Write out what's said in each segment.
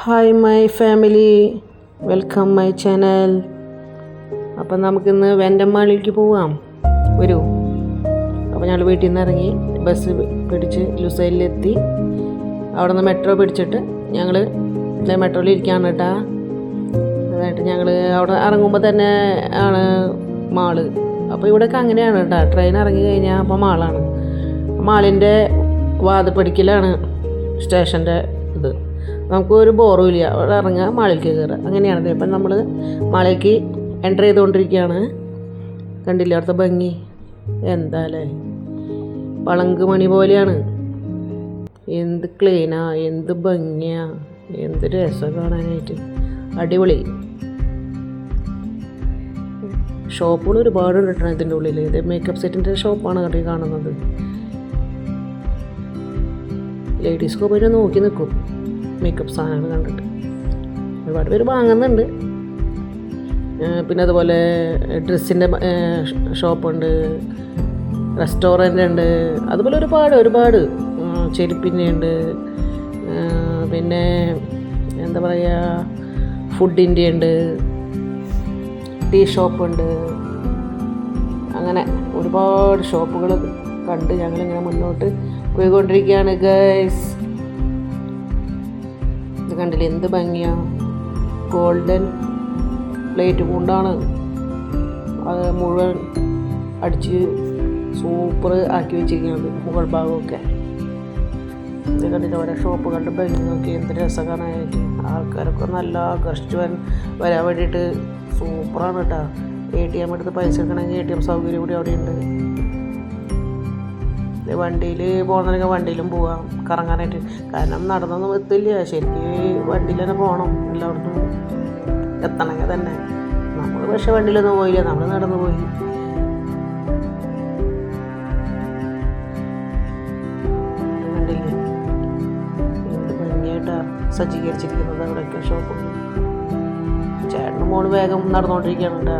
Hi my family welcome my channel അപ്പം നമുക്കിന്ന് വെന്റമ്മാളിലേക്ക് പോവാം. വരൂ. അപ്പോൾ ഞങ്ങൾ വീട്ടിൽ നിന്ന് ഇറങ്ങി ബസ് പിടിച്ച് ലുസൈലിലെത്തി അവിടെ നിന്ന് മെട്രോ പിടിച്ചിട്ട് ഞങ്ങൾ മെട്രോയിൽ ഇരിക്കുകയാണ് കേട്ടാ അതായിട്ട് ഞങ്ങൾ അവിടെ ഇറങ്ങുമ്പോൾ തന്നെ ആണ് മാൾ. അപ്പോൾ ഇവിടെയൊക്കെ അങ്ങനെയാണ് കേട്ടോ ട്രെയിൻ ഇറങ്ങി കഴിഞ്ഞാൽ അപ്പോൾ മാളാണ്. മാളിന്റെ വാതപ്പടിക്കലാണ്. സ്റ്റേഷന്റെ നമുക്ക് ഒരു ബോറും ഇല്ല അവിടെ ഇറങ്ങുക മാളിലേക്ക് കയറുക. അങ്ങനെയാണ് ഇപ്പം നമ്മൾ മാളിലേക്ക് എന്റർ ചെയ്തുകൊണ്ടിരിക്കുകയാണ്. കണ്ടില്ല അവിടുത്തെ ഭംഗി? എന്താല്ലേ? പളങ്ക് മണി പോലെയാണ്. എന്ത് ക്ലീനാ എന്ത് ഭംഗിയാ. എന്ത് രസം കാണാനായിട്ട്. അടിപൊളി. ഷോപ്പുകൾ ഒരുപാട് കിട്ടണം ഇതിന്റെ ഉള്ളിൽ ഇത് മേക്കപ്പ് സെറ്റിന്റെ ഷോപ്പാണ് കണ്ടി കാണുന്നത്. ലേഡീസ് കോപ്പിനെ നോക്കി നിൽക്കും. മേക്കപ്പ് സാധനങ്ങൾ കണ്ടിട്ട്. ഒരുപാട് പേര് വാങ്ങുന്നുണ്ട്. പിന്നെ അതുപോലെ ഡ്രസ്സിന്റെ ഷോപ്പുണ്ട് റെസ്റ്റോറന്റ് ഉണ്ട് അതുപോലെ ഒരുപാട് ഒരുപാട് ഉം, ചെരുപ്പിന്റെ ഉണ്ട് പിന്നെ എന്താ പറയുക ഫുഡിന്റെ ഉണ്ട് ടീ ഷോപ്പുണ്ട്. അങ്ങനെ ഒരുപാട് ഷോപ്പുകൾ കണ്ട് ഞങ്ങളിങ്ങനെ മുന്നോട്ട് പോയിക്കൊണ്ടിരിക്കുകയാണ് ഗൈസ്. കണ്ടില്ലേ? എന്ത് ഭംഗിയാ. ഗോൾഡൻ പ്ലേറ്റ് കൊണ്ടാണ് അത് മുഴുവൻ അടിച്ച് സൂപ്പർ ആക്കി വെച്ചിരിക്കുന്നത് മുകൾ ഭാഗമൊക്കെ. ഇത് കണ്ടിട്ട് ഓരോ ഷോപ്പ് കണ്ട് ഭംഗി നോക്കി എന്ത് രസം കാണാനായിട്ട് ആൾക്കാരൊക്കെ നല്ല ആകർഷിച്ച് വരാൻ വരാൻ വേണ്ടിയിട്ട് സൂപ്പറാണ് കേട്ടോ. എ ടി എം എടുത്ത് പൈസ എടുക്കണമെങ്കിൽ എ ടി എം സൗകര്യം കൂടി അവിടെ ഉണ്ട് വണ്ടിയിൽ പോകുന്നതിനൊക്കെ വണ്ടിയിലും പോവാം കറങ്ങാനായിട്ട്. കാരണം നടന്നൊന്നും എത്തില്ല. ശരിക്കും വണ്ടിയിൽ തന്നെ പോകണം എല്ലായിടത്തും. എത്തണമെങ്കിൽ തന്നെ. നമ്മൾ പക്ഷേ വണ്ടിയിലൊന്നും പോയില്ല നമ്മൾ നടന്നു പോയി. സജ്ജീകരിച്ചിരിക്കുന്നത് അവിടെയൊക്കെ ഷോപ്പ് ചേട്ടനും മോൾ വേഗം നടന്നുകൊണ്ടിരിക്കുകയാണ്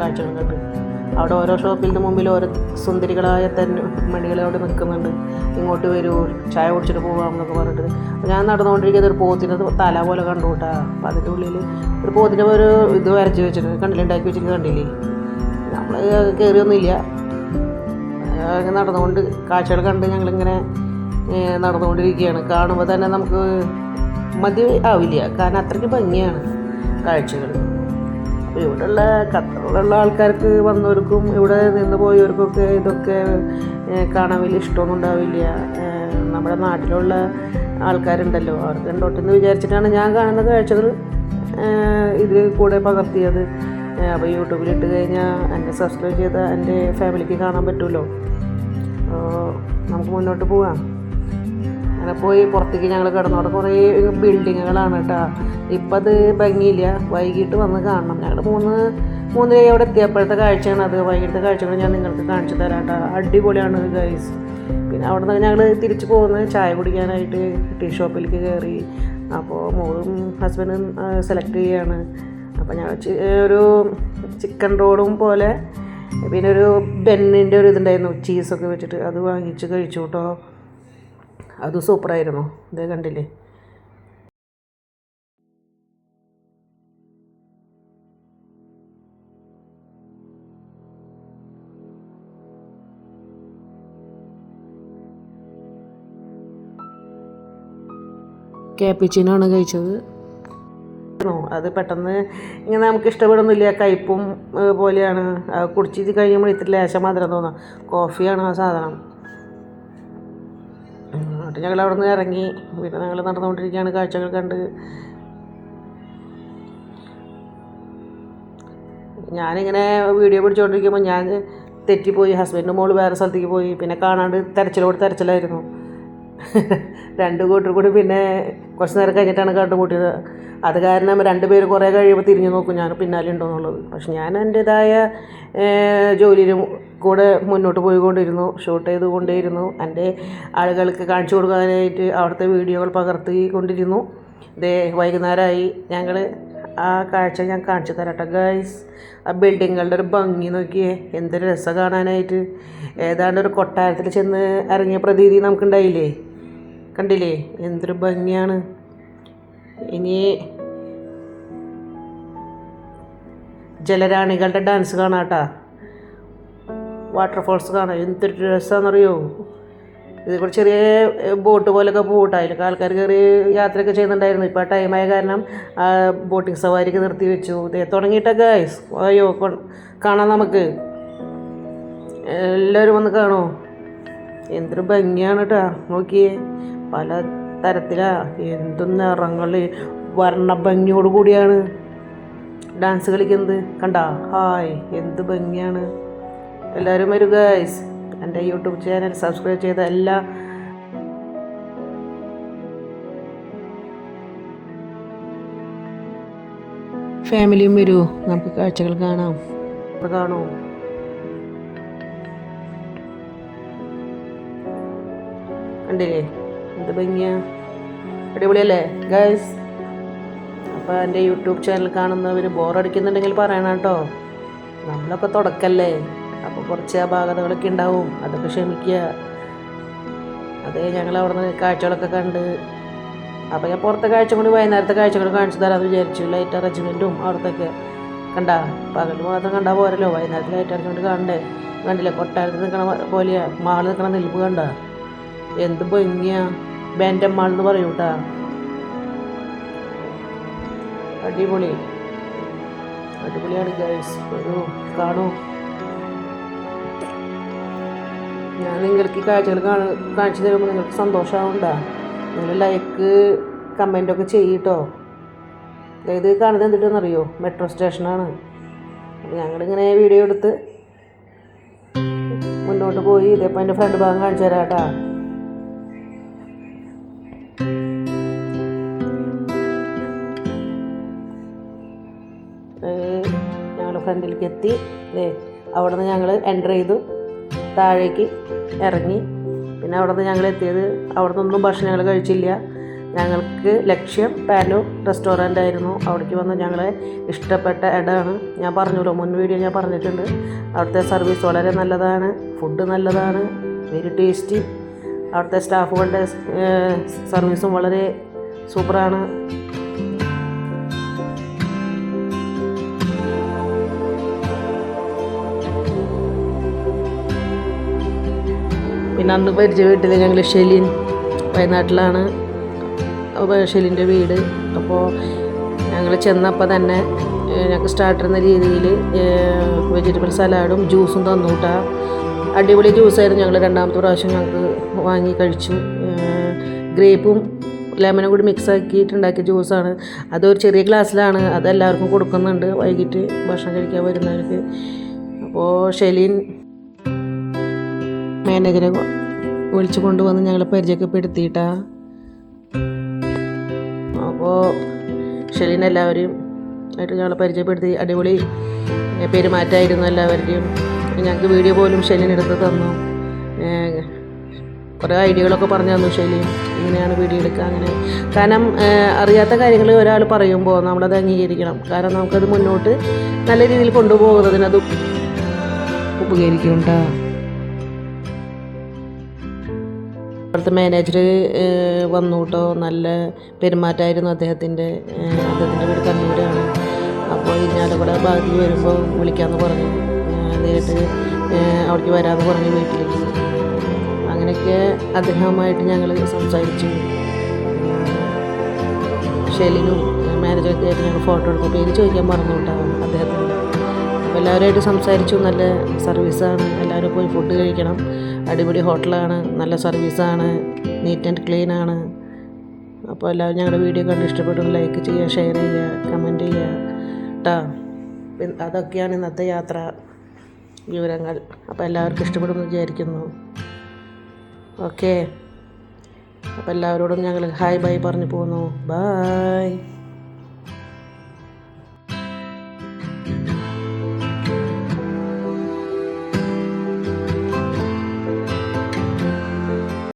കാഴ്ചകൾ കണ്ട്. അവിടെ ഓരോ ഷോപ്പിന്റെ മുമ്പിൽ ഓരോ സുന്ദരികളായ തന്നെ മണികൾ അവിടെ നിൽക്കുന്നുണ്ട്. ഇങ്ങോട്ട് വരൂ ചായ കുടിച്ചിട്ട് പോകാം എന്നൊക്കെ പറഞ്ഞിട്ട്. ഞാൻ നടന്നുകൊണ്ടിരിക്കുന്നത് ഒരു പോത്തിന്റെ തല പോലെ കണ്ടു കേട്ടാ. അപ്പോൾ അതിന്റെ ഉള്ളിൽ ഒരു പോത്തിന്റെ ഒരു ഇത് വരച്ച് വെച്ചിട്ടുണ്ട് കണ്ടില്ല ഉണ്ടാക്കി വെച്ചിട്ട് കണ്ടില്ലേ? നമ്മൾ കയറിയൊന്നുമില്ല അങ്ങനെ നടന്നുകൊണ്ട് കാഴ്ചകൾ കണ്ട് ഞങ്ങളിങ്ങനെ നടന്നുകൊണ്ടിരിക്കുകയാണ്. കാണുമ്പോൾ തന്നെ നമുക്ക് മതി ആവില്ല. കാരണം അത്രയ്ക്ക് ഭംഗിയാണ് കാഴ്ചകൾ ഇവിടെയുള്ള ഖത്തറിലുള്ള ആൾക്കാർക്ക് വന്നവർക്കും ഇവിടെ നിന്ന് പോയവർക്കൊക്കെ ഇതൊക്കെ കാണാൻ വലിയ ഇഷ്ടമൊന്നും ഉണ്ടാവില്ല. നമ്മുടെ നാട്ടിലുള്ള ആൾക്കാരുണ്ടല്ലോ. അവർക്ക് ഉണ്ടോട്ടെന്ന് വിചാരിച്ചിട്ടാണ് ഞാൻ കാണുന്ന കാഴ്ചകൾ ഇതിൽ കൂടെ പകർത്തിയത്. അപ്പോൾ യൂട്യൂബിലിട്ട് കഴിഞ്ഞാൽ എന്നെ സബ്സ്ക്രൈബ് ചെയ്ത എന്റെ ഫാമിലിക്ക് കാണാൻ പറ്റുമല്ലോ നമുക്ക് മുന്നോട്ട് പോവാം. അങ്ങനെ പോയി പുറത്തേക്ക് ഞങ്ങൾ കിടന്നവിടെ കുറേ ബിൽഡിങ്ങുകളാണ് കേട്ടോ. ഇപ്പം അത് ഭംഗിയില്ല. വൈകിട്ട് വന്ന് കാണണം. ഞങ്ങൾ മൂന്ന് മൂന്ന് അവിടെ എത്തിയപ്പോഴത്തെ കാഴ്ചയാണ് അത്. വൈകിട്ടത്തെ കാഴ്ചകൾ ഞാൻ നിങ്ങൾക്ക് കാണിച്ചു തരാം കേട്ടോ. അടിപൊളിയാണ് ഗൈസ് പിന്നെ അവിടെ നിന്ന് ഞങ്ങൾ തിരിച്ചു പോകുന്നത് ചായ കുടിക്കാനായിട്ട് ടീ ഷോപ്പിലേക്ക് കയറി. അപ്പോൾ മോളും ഹസ്ബൻഡും സെലക്ട് ചെയ്യാണ്. അപ്പോൾ ഞങ്ങൾ ഒരു ചിക്കൻ റോഡും പോലെ പിന്നെ ഒരു ബെന്നിന്റെ ഒരു ഇതുണ്ടായിരുന്നു. ചീസൊക്കെ വെച്ചിട്ട് അത് വാങ്ങിച്ച് കഴിച്ചു കേട്ടോ. അത് സൂപ്പറായിരുന്നു ഇതേ കണ്ടില്ലേ? കാപ്പിച്ചിനാണ് കഴിച്ചത്. അത് പെട്ടെന്ന് ഇങ്ങനെ നമുക്ക് ഇഷ്ടപ്പെടുന്നില്ല. കയ്പും പോലെയാണ്. കുടിച്ചിട്ട് കഴിയുമ്പോൾ ഇത്തിരി ലേശം മധുരം തോന്നാം. കോഫിയാണ് ആ സാധനം. എന്നിട്ട് ഞങ്ങൾ അവിടെ നിന്ന് ഇറങ്ങി. പിന്നെ ഞങ്ങൾ നടന്നുകൊണ്ടിരിക്കുകയാണ്. കാഴ്ചകൾ കണ്ട്. ഞാനിങ്ങനെ വീഡിയോ പിടിച്ചുകൊണ്ടിരിക്കുമ്പോൾ ഞാൻ തെറ്റിപ്പോയി. ഹസ്ബൻഡ് മോൾ വേറെ സ്ഥലത്തേക്ക് പോയി. പിന്നെ കാണാണ്ട് തെരച്ചിലോട് തെരച്ചിലായിരുന്നു. രണ്ട് കൂട്ടർ കൂടി പിന്നെ കുറച്ച് നേരം കഴിഞ്ഞിട്ടാണ് കണ്ടുമുട്ടിയത് അത് കാരണം രണ്ടുപേരും കുറേ കഴിയുമ്പോൾ തിരിഞ്ഞു നോക്കും ഞാൻ പിന്നാലെ ഉണ്ടോ എന്നുള്ളത് പക്ഷെ ഞാൻ എന്റേതായ ജോലിയിലും കൂടെ മുന്നോട്ട് പോയിക്കൊണ്ടിരുന്നു. ഷൂട്ട് ചെയ്തുകൊണ്ടേയിരുന്നു എന്റെ ആളുകൾക്ക് കാണിച്ചു കൊടുക്കാനായിട്ട് അവിടുത്തെ വീഡിയോകൾ പകർത്തിക്കൊണ്ടിരുന്നു ദേ വൈകുന്നേരമായി ഞങ്ങൾ ആ കാഴ്ച ഞാൻ കാണിച്ചു തരട്ടെ ഗൈസ് ആ ബിൽഡിങ്ങുകളുടെ ഒരു ഭംഗി നോക്കിയേ. എന്തൊരു രസം കാണാനായിട്ട്. ഏതാണ്ട് ഒരു കൊട്ടാരത്തിൽ ചെന്ന് ഇറങ്ങിയ പ്രതീതി നമുക്കുണ്ടായില്ലേ? കണ്ടില്ലേ? എന്തൊരു ഭംഗിയാണ്. ഇനി ജലരാണികളുടെ ഡാൻസ് കാണാട്ടാ വാട്ടർഫോൾസ് കാണാം. എന്തൊരു രസമാണെന്നറിയോ ഇതിൽ ചെറിയ ബോട്ട് പോലൊക്കെ പോകട്ടെ അതിലൊക്കെ ആൾക്കാർ കയറി യാത്രയൊക്കെ ചെയ്യുന്നുണ്ടായിരുന്നു. ഇപ്പോൾ ആ ടൈമായ കാരണം ബോട്ടിംഗ് സവാരിക്ക് നിർത്തി വെച്ചു. തുടങ്ങിയിട്ടൊക്കെ അയ്യോ കാണാം നമുക്ക്. എല്ലാവരും വന്ന് കാണോ? എന്തൊരു ഭംഗിയാണ് കേട്ടോ. നോക്കിയേ. പല തരത്തിലാ എന്തും നിറങ്ങൾ വർണ ഭംഗിയോട് കൂടിയാണ് ഡാൻസ് കളിക്കുന്നത്. കണ്ട? ഹായ് എന്ത് ഭംഗിയാണ്. എല്ലാവരും വരൂ ഗൈസ്. എന്റെ യൂട്യൂബ് ചാനൽ സബ്സ്ക്രൈബ് ചെയ്ത എല്ലാ ഫാമിലിയും വരൂ. നമുക്ക് കാഴ്ചകൾ കാണാം. കാണൂ? കണ്ടില്ലേ? എന്ത് ഭംഗിയാ. അടിപൊളിയല്ലേ ഗൈസ് അപ്പോൾ എന്റെ യൂട്യൂബ് ചാനൽ കാണുന്നവർ ബോറടിക്കുന്നുണ്ടെങ്കിൽ പറയണം കേട്ടോ. നമ്മളൊക്കെ തുടക്കല്ലേ. അപ്പോൾ കുറച്ച് അപാകതകളൊക്കെ ഉണ്ടാവും. അതൊക്കെ ക്ഷമിക്കുക. അത് ഞങ്ങൾ അവിടെ നിന്ന് കാഴ്ചകളൊക്കെ കണ്ട്. അപ്പോൾ ഞാൻ പുറത്തെ കാഴ്ച കൂടി വൈകുന്നേരത്തെ കാഴ്ചകൾ കാണിച്ചു തരാമെന്ന് വിചാരിച്ചു. ലൈറ്റ് അറേഞ്ച്മെന്റും അവിടത്തൊക്കെ കണ്ടാ. പകൽ മാത്രം കണ്ടാൽ പോരല്ലോ. വൈകുന്നേരത്തെ ലൈറ്റ് അറേഞ്ച്മെന്റ് കണ്ടേ കണ്ടില്ലേ? കൊട്ടാരത്തിൽ നിൽക്കണ പോലെയാ. മാളിൽ നിൽക്കണ നിൽപ്പ് കണ്ട. എന്ത് ഭംഗിയാ. ബാൻഡൻ എന്ന് പറയൂ കേട്ടാ. അടിപൊളി. അടിപൊളിയാണ് ഗൈസ് ഒരു കാണൂ. ഞാൻ നിങ്ങൾക്ക് ഈ കാഴ്ചകൾ കാണു കാണിച്ചു തരുമ്പോൾ നിങ്ങൾക്ക് സന്തോഷമാവണ്ട നിങ്ങൾ ലൈക്ക് കമന്റൊക്കെ ചെയ്യട്ടോ. ഇത് കാണുന്നത് എന്തിട്ടെന്നറിയോ മെട്രോ സ്റ്റേഷനാണ് അപ്പോൾ ഞങ്ങളിങ്ങനെ വീഡിയോ എടുത്ത് മുന്നോട്ട് പോയി. ഇതേപ്പോൾ എന്റെ ഫ്രണ്ട് ഭാഗം കാണിച്ചു തരാം കേട്ടാ. ഫ്രണ്ടിലേക്ക് എത്തി ദേ അവിടെ നിന്ന് ഞങ്ങൾ എന്റർ ചെയ്തു. താഴേക്ക് ഇറങ്ങി. പിന്നെ അവിടെ നിന്ന് ഞങ്ങൾ എത്തിയത് അവിടെ നിന്നൊന്നും ഭക്ഷണം ഞങ്ങൾ കഴിച്ചില്ല. ഞങ്ങൾക്ക് ലക്ഷ്യം പാലോ റെസ്റ്റോറന്റ് ആയിരുന്നു. അവിടേക്ക് വന്ന് ഞങ്ങളെ ഇഷ്ടപ്പെട്ട ഇടമാണ്. ഞാൻ പറഞ്ഞല്ലോ മുൻ വീഡിയോ ഞാൻ പറഞ്ഞിട്ടുണ്ട്. അവിടുത്തെ സർവീസ് വളരെ നല്ലതാണ്. ഫുഡ് നല്ലതാണ്. വെരി ടേസ്റ്റി അവിടുത്തെ സ്റ്റാഫുകളുടെ സർവീസും വളരെ സൂപ്പറാണ് പിന്നെ അന്ന് പരിചയ വീട്ടിൽ ഞങ്ങൾ ഷെലിൻ വയനാട്ടിലാണ്. ഷെലിന്റെ വീട്. അപ്പോൾ ഞങ്ങൾ ചെന്നപ്പോൾ തന്നെ ഞങ്ങൾക്ക് സ്റ്റാർട്ടർ എന്ന രീതിയിൽ വെജിറ്റബിൾ സലാഡും ജ്യൂസും തന്നു അടിപൊളി ജ്യൂസായിരുന്നു ഞങ്ങൾ രണ്ടാമത്തെ പ്രാവശ്യം ഞങ്ങൾക്ക് വാങ്ങി കഴിച്ചു. ഗ്രേപ്പും ലെമനും കൂടി മിക്സ് ആക്കിയിട്ടുണ്ടാക്കിയ ജ്യൂസാണ് അതൊരു ചെറിയ ഗ്ലാസ്സിലാണ് അതെല്ലാവർക്കും കൊടുക്കുന്നുണ്ട്. വൈകിട്ട് ഭക്ഷണം കഴിക്കാൻ വരുന്നവർക്ക്. അപ്പോൾ ഷെലിൻ മാനേജറെ വിളിച്ചു കൊണ്ടുവന്ന് ഞങ്ങളെ പരിചയപ്പെടുത്തിയിട്ടാ. അപ്പോൾ ഷെലീൻ എല്ലാവരെയും ആയിട്ട് ഞങ്ങളെ പരിചയപ്പെടുത്തി. അടിപൊളി പെരുമാറ്റമായിരുന്നു എല്ലാവരുടെയും. ഞങ്ങൾക്ക് വീഡിയോ പോലും ഷെലീൻ എടുത്ത് തന്നു. കുറേ ഐഡിയകളൊക്കെ പറഞ്ഞു തന്നു ശൈലി ഇങ്ങനെയാണ് വീഡിയോ എടുക്കുക അങ്ങനെ. കാരണം അറിയാത്ത കാര്യങ്ങൾ ഒരാൾ പറയുമ്പോൾ നമ്മളത് അംഗീകരിക്കണം. കാരണം നമുക്കത് മുന്നോട്ട് നല്ല രീതിയിൽ കൊണ്ടുപോകുന്നതിന് അത് ഉപകരിക്കും കേട്ടോ. അവിടുത്തെ മാനേജർ വന്നു കേട്ടോ നല്ല പെരുമാറ്റമായിരുന്നു അദ്ദേഹത്തിന്റെ അദ്ദേഹത്തിന്റെ വീട് കണ്ണൂരാണ്. അപ്പോൾ ഇരിഞ്ഞാലക്കുട ഭാഗത്ത് വരുമ്പോൾ വിളിക്കാമെന്ന് പറഞ്ഞു. നേരിട്ട് അവിടേക്ക് വരാമെന്ന് പറഞ്ഞു വീട്ടിലേക്ക്. അങ്ങനെയൊക്കെ അദ്ദേഹവുമായിട്ട് ഞങ്ങൾ സംസാരിച്ചു. ഷെലിനും മാനേജറൊക്കെ ഞങ്ങൾ ഫോട്ടോ എടുത്തു പേര് ചോദിക്കാൻ മറന്നു കേട്ടോ എല്ലാവരുമായിട്ട് സംസാരിച്ചു. നല്ല സർവീസാണ്. എല്ലാവരും പോയി ഫുഡ് കഴിക്കണം. അടിപൊളി ഹോട്ടലാണ്. നല്ല സർവീസാണ്. നീറ്റ് ആൻഡ് ക്ലീൻ ആണ്. അപ്പോൾ എല്ലാവരും ഞങ്ങളുടെ വീഡിയോ കണ്ട് ഇഷ്ടപ്പെട്ടു ലൈക്ക് ചെയ്യുക ഷെയർ ചെയ്യുക കമന്റ് ചെയ്യുക. കേട്ടോ അതൊക്കെയാണ് ഇന്നത്തെ യാത്ര വിവരങ്ങൾ. അപ്പോൾ എല്ലാവർക്കും ഇഷ്ടപ്പെടുമെന്ന് വിചാരിക്കുന്നു. ഓക്കെ അപ്പോൾ എല്ലാവരോടും ഞങ്ങൾ ഹായ് ബൈ പറഞ്ഞു പോകുന്നു ബായ്